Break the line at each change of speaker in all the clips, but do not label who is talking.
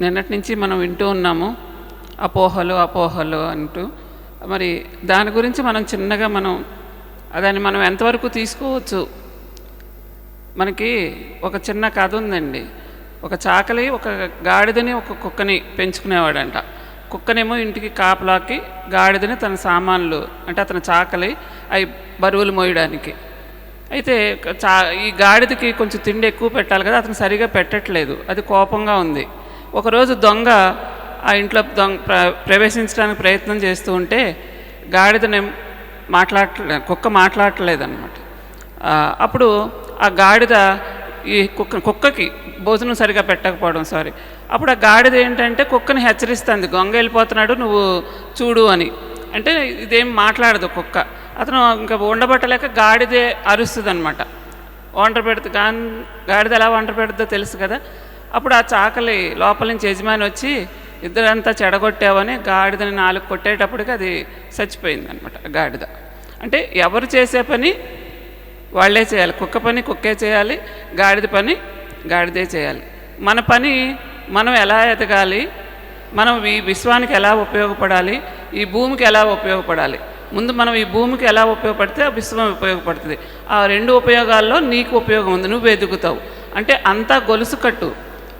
నిన్నటి నుంచి మనం వింటూ ఉన్నాము అపోహలు అపోహలు అంటూ. మరి దాని గురించి మనం చిన్నగా మనం దాన్ని మనం ఎంతవరకు తీసుకోవచ్చు? మనకి ఒక చిన్న కథ ఉందండి. ఒక చాకలి ఒక గాడిదని ఒక కుక్కని పెంచుకునేవాడంట. కుక్కనేమో ఇంటికి కాపలాకి గాడిదని తన సామాన్లు అంటే అతని చాకలి అవి బరువులు మోయడానికి. అయితే చా ఈ గాడిదకి కొంచెం తిండి ఎక్కువ పెట్టాలి కదా అతను సరిగా పెట్టట్లేదు. అది కోపంగా ఉంది. ఒకరోజు దొంగ ఆ ఇంట్లో దొంగ ప్ర ప్రవేశించడానికి ప్రయత్నం చేస్తూ ఉంటే గాడిదని మాట్లాడలే కుక్క మాట్లాడలేదన్నమాట అప్పుడు ఆ గాడిద ఈ కుక్క కుక్కకి భోజనం సరిగా పెట్టకపోవడం సారీ. అప్పుడు ఆ గాడిద ఏంటంటే కుక్కని హెచ్చరిస్తుంది గొంగ వెళ్ళిపోతున్నాడు నువ్వు చూడు అని. అంటే ఇదేం మాట్లాడదు కుక్క. అతను ఇంకా ఉండబట్టలేక గాడిదే అరుస్తుంది అనమాట వంట పెడుతు గా గాడిద ఎలా వంట పెడుతుందో తెలుసు కదా? అప్పుడు ఆ చాకలి లోపల నుంచి యజమాని వచ్చి ఇద్దరంతా చెడగొట్టావని గాడిదని నాలుగు కొట్టేటప్పటికి అది చచ్చిపోయింది అనమాట గాడిద. అంటే ఎవరు చేసే పని వాళ్ళే చేయాలి. కుక్క పని కుక్కే చేయాలి గాడిద పని గాడిదే చేయాలి. మన పని మనం ఎలా ఎదగాలి మనం ఈ విశ్వానికి ఎలా ఉపయోగపడాలి ఈ భూమికి ఎలా ఉపయోగపడాలి. ముందు మనం ఈ భూమికి ఎలా ఉపయోగపడితే ఆ విశ్వం ఉపయోగపడుతుంది. ఆ రెండు ఉపయోగాల్లో నీకు ఉపయోగం ఉంది నువ్వు ఎదుగుతావు. అంటే అంతా గొలుసు కట్టు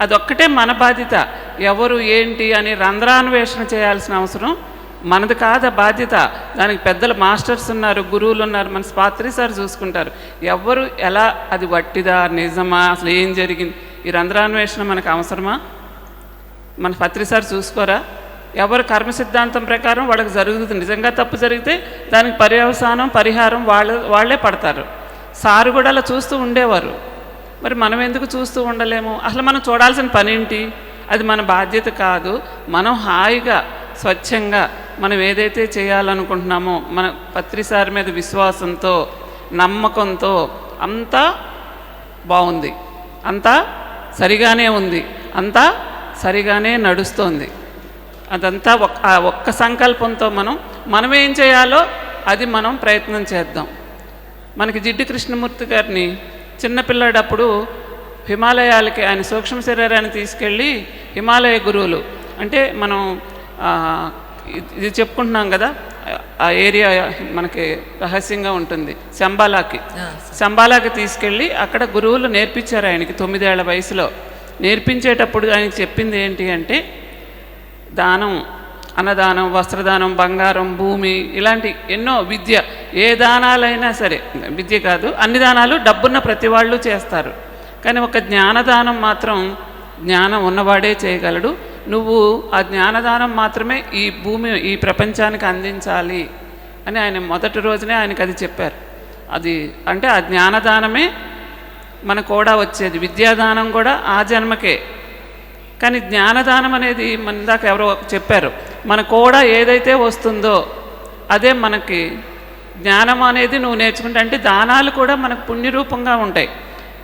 అదొక్కటే మన బాధ్యత. ఎవరు ఏంటి అని రంధ్రాన్వేషణ చేయాల్సిన అవసరం మనది కాదు బాధ్యత. దానికి పెద్దలు మాస్టర్స్ ఉన్నారు గురువులు ఉన్నారు మన స్పాత్రి సార్ చూసుకుంటారు. ఎవరు ఎలా అది వట్టిదా నిజమా అసలు ఏం జరిగింది? ఈ రంధ్రాన్వేషణ మనకు అవసరమా? మన పత్రి సార్ చూసుకోరా? ఎవరు కర్మ సిద్ధాంతం ప్రకారం వాళ్ళకి జరుగుతుంది. నిజంగా తప్పు జరిగితే దానికి పర్యవసానం పరిహారం వాళ్ళ వాళ్ళే పడతారు. సారు కూడా అలా చూస్తూ ఉండేవారు. మరి మనం ఎందుకు చూస్తూ ఉండలేము? అసలు మనం చూడాల్సిన పనేంటి అది మన బాధ్యత కాదు. మనం హాయిగా స్వచ్ఛంగా మనం ఏదైతే చేయాలనుకుంటున్నామో మన పత్రిసారి మీద విశ్వాసంతో నమ్మకంతో అంతా బాగుంది. అంతా సరిగానే ఉంది. అంతా సరిగానే నడుస్తోంది. అదంతా ఒక్క ఒక్క సంకల్పంతో మనం మనం ఏం చేయాలో అది మనం ప్రయత్నం చేద్దాం. మనకి జిడ్డు కృష్ణమూర్తి గారిని చిన్నపిల్లాడప్పుడు హిమాలయాలకి ఆయన సూక్ష్మ శరీరాన్ని తీసుకెళ్ళి హిమాలయ గురువులు. అంటే మనం ఇది చెప్పుకుంటున్నాం కదా ఆ ఏరియా మనకి రహస్యంగా ఉంటుంది శంబాలాకి. శంబాలాకి తీసుకెళ్ళి అక్కడ గురువులు నేర్పించారు ఆయనకి తొమ్మిదేళ్ళ వయసులో. నేర్పించేటప్పుడు ఆయనకి చెప్పింది ఏంటి అంటే దానం అన్నదానం వస్త్రదానం బంగారం భూమి ఇలాంటి ఎన్నో విద్య ఏ దానాలైనా సరే విద్య కాదు అన్ని దానాలు డబ్బున్న ప్రతి వాళ్ళు చేస్తారు. కానీ ఒక జ్ఞానదానం మాత్రం జ్ఞానం ఉన్నవాడే చేయగలడు. నువ్వు ఆ జ్ఞానదానం మాత్రమే ఈ భూమి ఈ ప్రపంచానికి అందించాలి అని ఆయన మొదటి రోజునే ఆయనకు అది చెప్పారు. అది అంటే ఆ జ్ఞానదానమే మనకు కూడా వచ్చేది విద్యాదానం కూడా ఆ జన్మకే. కానీ జ్ఞానదానం అనేది మన ఇందాక ఎవరో చెప్పారు మన కూడా ఏదైతే వస్తుందో అదే మనకి జ్ఞానం అనేది నువ్వు నేర్చుకుంటే అంటే దానాలు కూడా మనకు పుణ్యరూపంగా ఉంటాయి.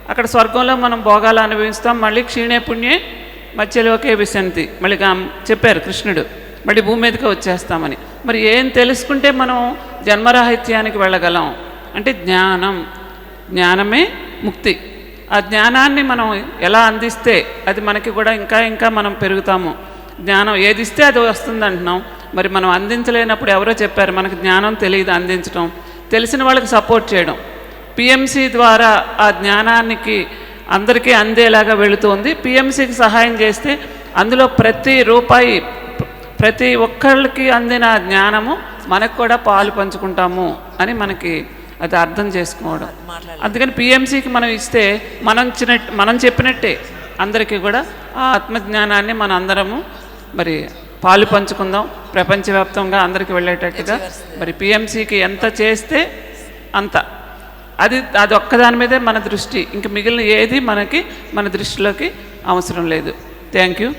అక్కడ స్వర్గంలో మనం భోగాలు అనుభవిస్తాం మళ్ళీ క్షీణే పుణ్యే మధ్యలోకే విశంతి మళ్ళీ చెప్పారు కృష్ణుడు మళ్ళీ భూమి మీదకి వచ్చేస్తామని. మరి ఏం తెలుసుకుంటే మనం జన్మరాహిత్యానికి వెళ్ళగలం? అంటే జ్ఞానం. జ్ఞానమే ముక్తి. ఆ జ్ఞానాన్ని మనం ఎలా అందిస్తే అది మనకి కూడా ఇంకా ఇంకా మనం పెరుగుతాము. జ్ఞానం ఏది ఇస్తే అది వస్తుంది అంటున్నాం మరి మనం అందించలేనప్పుడు ఎవరో చెప్పారు మనకు జ్ఞానం తెలియదు అందించడం తెలిసిన వాళ్ళకి సపోర్ట్ చేయడం. పిఎంసి ద్వారా ఆ జ్ఞానానికి అందరికీ అందేలాగా వెళుతుంది. పిఎంసికి సహాయం చేస్తే అందులో ప్రతి రూపాయి ప్రతి ఒక్కళ్ళకి అందిన జ్ఞానము మనకు కూడా పాలు పంచుకుంటాము అని మనకి అది అర్థం చేసుకోవడం. అందుకని పిఎంసికి మనం ఇస్తే మనం చిన్న మనం చెప్పినట్టే అందరికీ కూడా ఆ ఆత్మజ్ఞానాన్ని మన అందరము మరి పాలు పంచుకుందాం. ప్రపంచవ్యాప్తంగా అందరికీ వెళ్ళేటట్టుగా. మరి పిఎంసికి ఎంత చేస్తే అంత. అది అది ఒక్కదాని మీదే మన దృష్టి. ఇంక మిగిలిన ఏది మనకి మన దృష్టిలోకి అవసరం లేదు. Thank you.